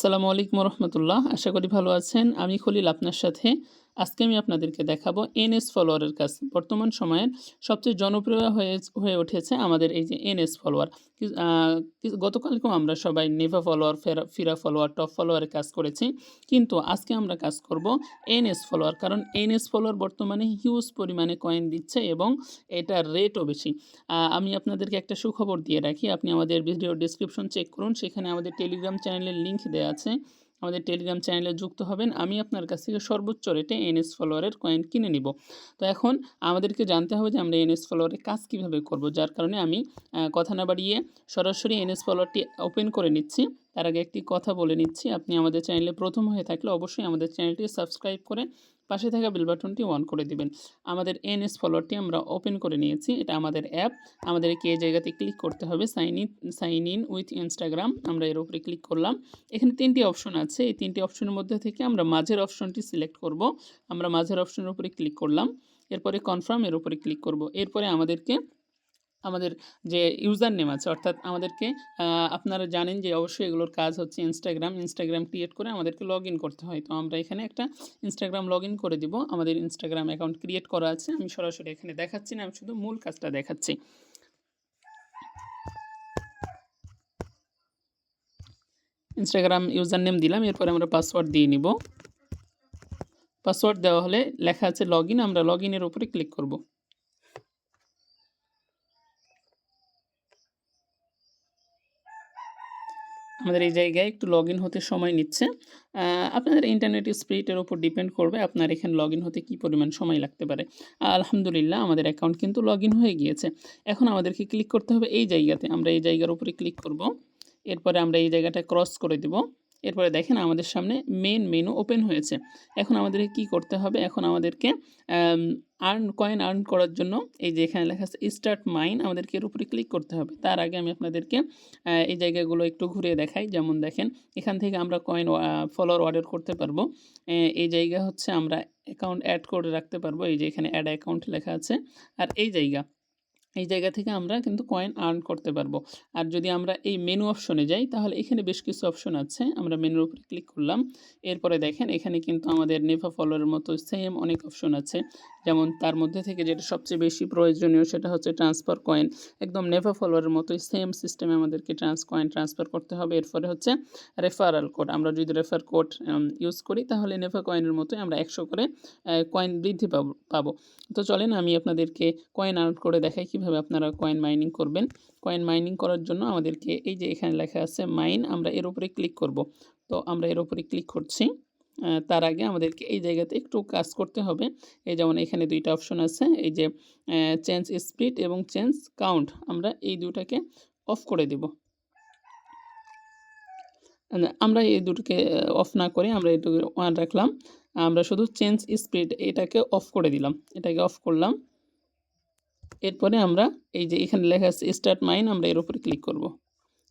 আসসালামু আলাইকুম রহমতুল্লাহ। আশা করি ভালো আছেন। আমি খলিল আপনার সাথে। আজকে আমি আপনাদেরকে দেখাবো এনএস ফলোয়ারের কাজ। বর্তমান সময়ের সবচেয়ে জনপ্রিয় হয়ে হয়ে উঠেছে আমাদের এই যে এনএস ফলোয়ার। গতকালকেও আমরা সবাই নেভা ফলোয়ার, ফেরা, ফিরা ফলোয়ার, টপ ফলোয়ারে কাজ করেছি। কিন্তু আজকে আমরা কাজ করব এনএস ফলোয়ার, কারণ এনএস ফলোয়ার বর্তমানে হিউজ পরিমাণে কয়েন দিচ্ছে এবং এটার রেটও বেশি। আমি আপনাদেরকে একটা সুখবর দিয়ে রাখি। আপনি আমাদের ভিডিও ডিসক্রিপশন চেক করুন। সেখানে আমাদের টেলিগ্রাম চ্যানেলের লিঙ্ক দেওয়া আছে। আমাদের টেলিগ্রাম চ্যানেলে যুক্ত হবেন। আমি আপনার কাছ থেকে সর্বোচ্চ রেটে এনএস ফলোয়ারের কয়েন কিনে নিব। তো এখন আমাদেরকে জানতে হবে যে আমরা এনএস ফলোয়ারে কাজ কীভাবে করব, যার কারণে আমি কথা না বাড়িয়ে সরাসরি এনএস ফলোয়ারটি ওপেন করে নিচ্ছি। তার আগে একটি কথা বলে নিচ্ছি। আপনি আমাদের চ্যানেলে প্রথম হয়ে থাকলে অবশ্যই আমাদের চ্যানেলটি সাবস্ক্রাইব করে পাশে থাকা বেল বাটনটি অন করে দিবেন। আমাদের এনএস ফলোয়ারটি আমরা ওপেন করে নিয়েছি। এটা আমাদের অ্যাপ। আমাদেরকে এই জায়গাতে ক্লিক করতে হবে। Sign in sign in with Instagram আমরা এর উপরে ক্লিক করলাম। এখানে তিনটি অপশন আছে। এই তিনটি অপশনের মধ্যে থেকে আমরা মাঝের অপশনটি সিলেক্ট করব। আমরা মাঝের অপশনের উপরে ক্লিক করলাম। এরপরে কনফার্ম এর উপরে ক্লিক করব। এরপরে আমাদেরকে আমাদের যে ইউজার নেম আছে, অর্থাৎ আমাদেরকে আপনারা জানেন যে অবশ্যই এগুলোর কাজ হচ্ছে ইনস্টাগ্রাম ইনস্টাগ্রাম ক্রিয়েট করে আমাদেরকে লগ করতে হয়। তো আমরা এখানে একটা ইনস্টাগ্রাম লগ করে দিব। আমাদের ইনস্টাগ্রাম অ্যাকাউন্ট ক্রিয়েট করা আছে। আমি সরাসরি এখানে দেখাচ্ছি না, আমি শুধু মূল কাজটা দেখাচ্ছি। ইনস্টাগ্রাম ইউজার নেম দিলাম, এরপরে আমরা পাসওয়ার্ড দিয়ে নিব। পাসওয়ার্ড দেওয়া হলে লেখা আছে লগ আমরা লগ ইনের উপরে ক্লিক করব। আমাদের এই জায়গায় একটু লগ হতে সময় নিচ্ছে। আপনাদের ইন্টারনেট স্পিডের উপর ডিপেন্ড করবে আপনার এখানে লগ হতে কি পরিমাণ সময় লাগতে পারে। আলহামদুলিল্লাহ, আমাদের অ্যাকাউন্ট কিন্তু লগ হয়ে গিয়েছে। এখন আমাদেরকে ক্লিক করতে হবে এই জায়গাতে। আমরা এই জায়গার উপরে ক্লিক করব। এরপরে আমরা এই জায়গাটা ক্রস করে দেব। এরপরে দেখেন আমাদের সামনে মেন মেনু ওপেন হয়েছে। এখন আমাদেরকে কি করতে হবে? এখন আমাদেরকে আর্ন কয়েন আর্ন করার জন্য এই যে এখানে লেখা আছে স্টার্ট মাইন আমাদেরকে এর উপরে ক্লিক করতে হবে। তার আগে আমি আপনাদেরকে এই জায়গাগুলো একটু ঘুরিয়ে দেখাই। যেমন দেখেন, এখান থেকে আমরা কয়েন ফলোয়ার অর্ডার করতে পারব। এই জায়গা হচ্ছে আমরা অ্যাকাউন্ট অ্যাড করে রাখতে পারব। এই যে এখানে অ্যাড অ্যাকাউন্ট লেখা আছে। আর এই জায়গা এই জায়গা থেকে আমরা কিন্তু কয়েন আর্ন করতে পারব। আর যদি আমরা এই মেনু অপশনে যাই, তাহলে এখানে বেশ কিছু অপশন আছে। আমরা মেনুর উপরে ক্লিক করলাম। এরপরে দেখেন, এখানে কিন্তু আমাদের নেভা ফলোয়ারের মতো সেম অনেক অপশন আছে। যেমন তার মধ্যে থেকে যেটা সবচেয়ে বেশি প্রয়োজনীয় সেটা হচ্ছে ট্রান্সফার কয়েন একদম নেভা ফলোয়ারের মতোই সেম সিস্টেমে আমাদেরকে ট্রান্স কয়েন ট্রান্সফার করতে হবে। এরপরে হচ্ছে রেফারাল কোড আমরা যদি রেফার কোড ইউজ করি, তাহলে নেভা কয়েনের মতোই আমরা একশো করে কয়েন বৃদ্ধি পাবো পাবো। তো চলেন আমি আপনাদেরকে কয়েন আউট করে দেখাই কীভাবে আপনারা কয়েন মাইনিং করবেন। কয়েন মাইনিং করার জন্য আমাদেরকে এই যে এখানে লেখা আছে মাইন আমরা এর উপরে ক্লিক করব। তো আমরা এর উপরে ক্লিক করছি। তার আগে আমাদেরকে এই জায়গাতে একটু কাজ করতে হবে। এই যেমন এখানে দুইটা অপশন আছে, এই যে চেঞ্জ স্পিড এবং চেঞ্জ কাউন্ট আমরা এই দুটাকে অফ করে দেব। আমরা এই দুটোকে অফ না করে আমরা এটুকু ওয়ান রাখলাম। আমরা শুধু চেঞ্জ স্পিড এটাকে অফ করে দিলাম। এটাকে অফ করলাম। এরপরে আমরা এই যে এখানে লেখা আছে স্টার্ট মাইন আমরা এর উপরে ক্লিক করব।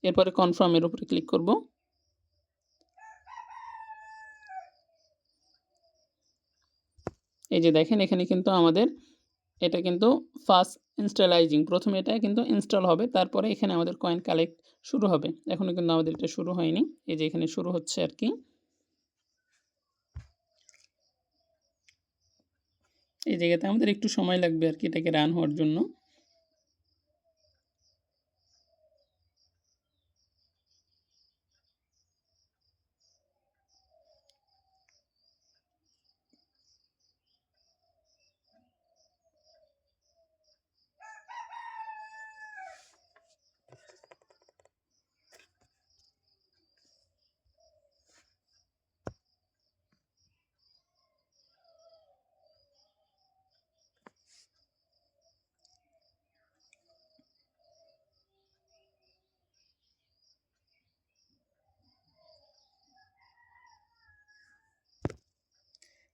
এরপরে কনফার্ম এর উপরে ক্লিক করব। এই যে দেখেন, এখানে কিন্তু আমাদের এটা কিন্তু ফার্স্ট ইনস্টলাইজিং প্রথমে এটা কিন্তু ইনস্টল হবে, তারপরে এখানে আমাদের কয়েন কালেক্ট শুরু হবে। এখনও কিন্তু আমাদের এটা শুরু হয়নি, এই যে এখানে শুরু হচ্ছে আর কি। এই জায়গাতে আমাদের একটু সময় লাগবে আর কি এটাকে রান হওয়ার জন্য।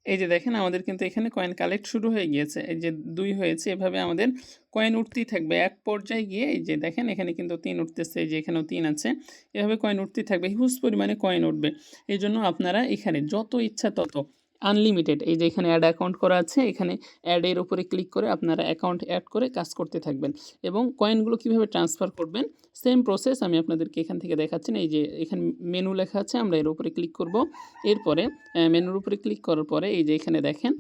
এই যে দেখেন, আমাদের কিন্তু এখানে কয়েন কালেক্ট শুরু হয়ে গিয়েছে। এই যে দুই হয়েছে, এভাবে আমাদের কয়েন উঠতেই থাকবে। এক পর্যায়ে গিয়ে এই যে দেখেন, এখানে কিন্তু তিন উঠতেছে, এই যে এখানেও তিন আছে। এভাবে কয়েন উঠতেই থাকবে। হিউজ পরিমাণে কয়েন উঠবে। এই জন্য আপনারা এখানে যত ইচ্ছা তত আনলিমিটেড এই যে এখানে অ্যাড অ্যাকাউন্ট করা আছে, এখানে অ্যাডের উপরে ক্লিক করে আপনারা অ্যাকাউন্ট অ্যাড করে কাজ করতে থাকবেন। এবং কয়েনগুলো কীভাবে ট্রান্সফার করবেন সেম প্রসেস আমি আপনাদেরকে এখান থেকে দেখাচ্ছি না, এই যে এখানে মেনু লেখা আছে, আমরা এর উপরে ক্লিক করব। এরপরে মেনুর উপরে ক্লিক করার পরে, এই যে এখানে দেখেন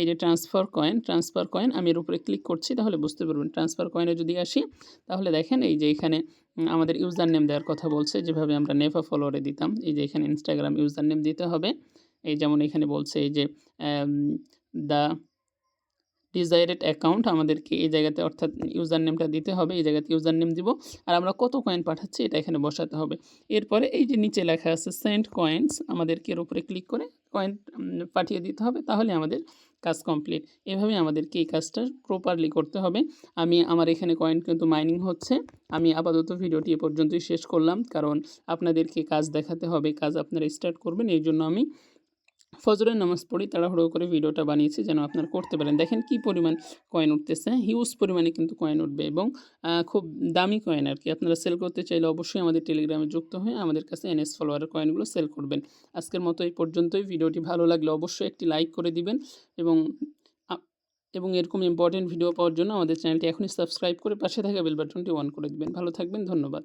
এই যে ট্রান্সফার কয়েন ট্রান্সফার কয়েন আমি এর উপরে ক্লিক করছি, তাহলে বুঝতে পারবেন ট্রান্সফার কয়েনে যদি আসি, তাহলে দেখেন এই যে এখানে আমাদের ইউজার নেম দেওয়ার কথা বলছে, যেভাবে আমরা নেফা ফলোয়ারে দিতাম, এই যে এখানে ইনস্টাগ্রাম ইউজার নেম দিতে হবে। এই যেমন এখানে বলছে এই যে দ্য ডিজাইরেড অ্যাকাউন্ট আমাদেরকে এই জায়গাতে অর্থাৎ ইউজার নেমটা দিতে হবে, এই জায়গাতে ইউজার নেম দিব। আর আমরা কত কয়েন পাঠাচ্ছি এটা এখানে বসাতে হবে। এরপরে এই যে নিচে লেখা আছে সেন্ট কয়েন্স আমাদেরকে এর উপরে ক্লিক করে কয়েন পাঠিয়ে দিতে হবে, তাহলে আমাদের কাজ কমপ্লিট এভাবে আমাদেরকে এই কাজটা প্রপারলি করতে হবে। আমি আমার এখানে কয়েন কিন্তু মাইনিং হচ্ছে। আমি আপাতত ভিডিওটি এ পর্যন্তই শেষ করলাম, কারণ আপনাদেরকে কাজ দেখাতে হবে, কাজ আপনারা স্টার্ট করবেন, এই জন্য আমি ফজরের নামাজ পড়ি তাড়াহুড়ো করে ভিডিওটা বানিয়েছি যেন আপনারা করতে পারেন। দেখেন কি পরিমাণ কয়েন উঠতেছে হিউজ পরিমাণে কিন্তু কয়েন উঠবে এবং খুব দামি কয়েন আর কি। আপনারা সেল করতে চাইলে অবশ্যই আমাদের টেলিগ্রামে যুক্ত হয়ে আমাদের কাছে এনএস ফলোয়ারের কয়েনগুলো সেল করবেন। আজকের মতো এই পর্যন্তই। ভিডিওটি ভালো লাগলে অবশ্যই একটি লাইক করে দিবেন এবং এবং এরকম ইম্পর্টেন্ট ভিডিও পাওয়ার জন্য আমাদের চ্যানেলটি এখনই সাবস্ক্রাইব করে পাশে থাকা বেল বাটনটি অন করে দিবেন। ভালো থাকবেন, ধন্যবাদ।